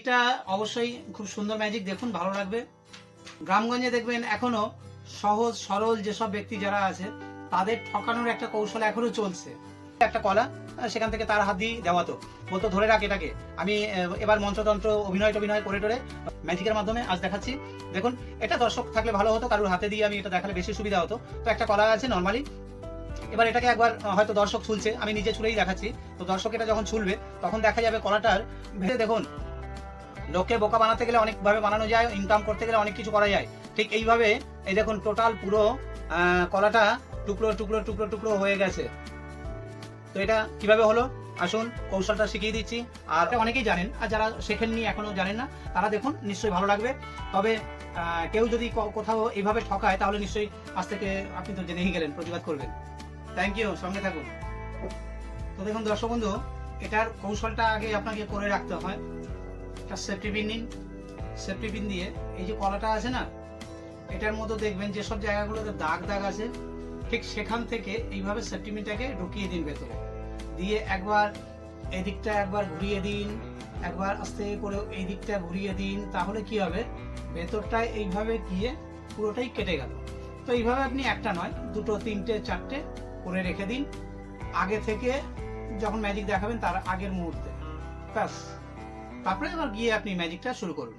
এটা অবশ্যই খুব সুন্দর ম্যাজিক দেখুন, ভালো লাগবে। গ্রামগঞ্জে দেখবেন এখনও সহজ, সরল যেসব ব্যক্তি যারা আছে, তাদের ঠকানোর একটা কৌশল এখনও চলছে। একটা কলা সেখান থেকে তার হাত দিয়ে দেওয়া তো। বলতো ধরে রাখ এটাকে। আমি এবার মঞ্চতন্ত্র অভিনয় টভিনয় করে টরে ম্যাজিকের মাধ্যমে আজ দেখাচ্ছি। দেখুন, এটা দর্শক থাকলে ভালো হতো, কারোর হাতে দিয়ে আমি এটা দেখালে বেশি সুবিধা হতো। তো একটা কলা আছে নর্মালি এবার এটাকে একবার হয়তো দর্শক ছুলছে, আমি নিজে ছুলেই দেখাচ্ছি। তো দর্শক এটা যখন ছুলবে, তখন দেখা যাবে কলাটার ভেতরে, দেখুন লোককে বোকা বানাতে গেলে অনেকভাবে বানানো যায় ইনকাম করতে গেলে অনেক কিছু করা যায়। ঠিক এইভাবে, এই দেখুন টোটাল পুরো কলাটা টুকরো টুকরো টুকরো টুকরো হয়ে গেছে। তো এটা কীভাবে হলো? আসুন কৌশলটা শিখিয়ে দিচ্ছি। আর অনেকেই জানেন, আর যারা শেখেননি, এখনও জানেন না, তারা দেখুন নিশ্চয়ই ভালো লাগবে। তবে কেউ যদি কোথাও এইভাবে ঠকায়, তাহলে নিশ্চয়ই আজ থেকে আপনি তো জেনেই গেলেন, প্রতিবাদ করবেন। থ্যাংক ইউ সঙ্গে থাকুন। তো দেখুন দর্শক বন্ধু, এটার কৌশলটা আগে আপনাকে করে রাখতে হয়। একটা সেফটি পিন নিন। সেফটি পিন দিয়ে এই যে কলাটা আছে না, এটার মধ্যে দেখবেন যেসব জায়গাগুলোতে দাগ দাগ আছে, ঠিক সেখান থেকে এইভাবে সেফটি পিনটাকে ঢুকিয়ে দিন ভেতরে। দিয়ে একবার এদিকটা একবার ঘুরিয়ে দিন, একবার আস্তে করে এই দিকটা ঘুরিয়ে দিন, তাহলে কি হবে? ভেতরটায় এইভাবে গিয়ে পুরোটাই কেটে গেল। তো এইভাবে আপনি একটা নয়, দুটো, তিনটে, চারটে করে রেখে দিন। আগে থেকে যখন ম্যাজিক দেখাবেন তার আগের মুহূর্তে। ব্যাস। তারপরে এবার গিয়ে আপনি ম্যাজিকটা শুরু করুন।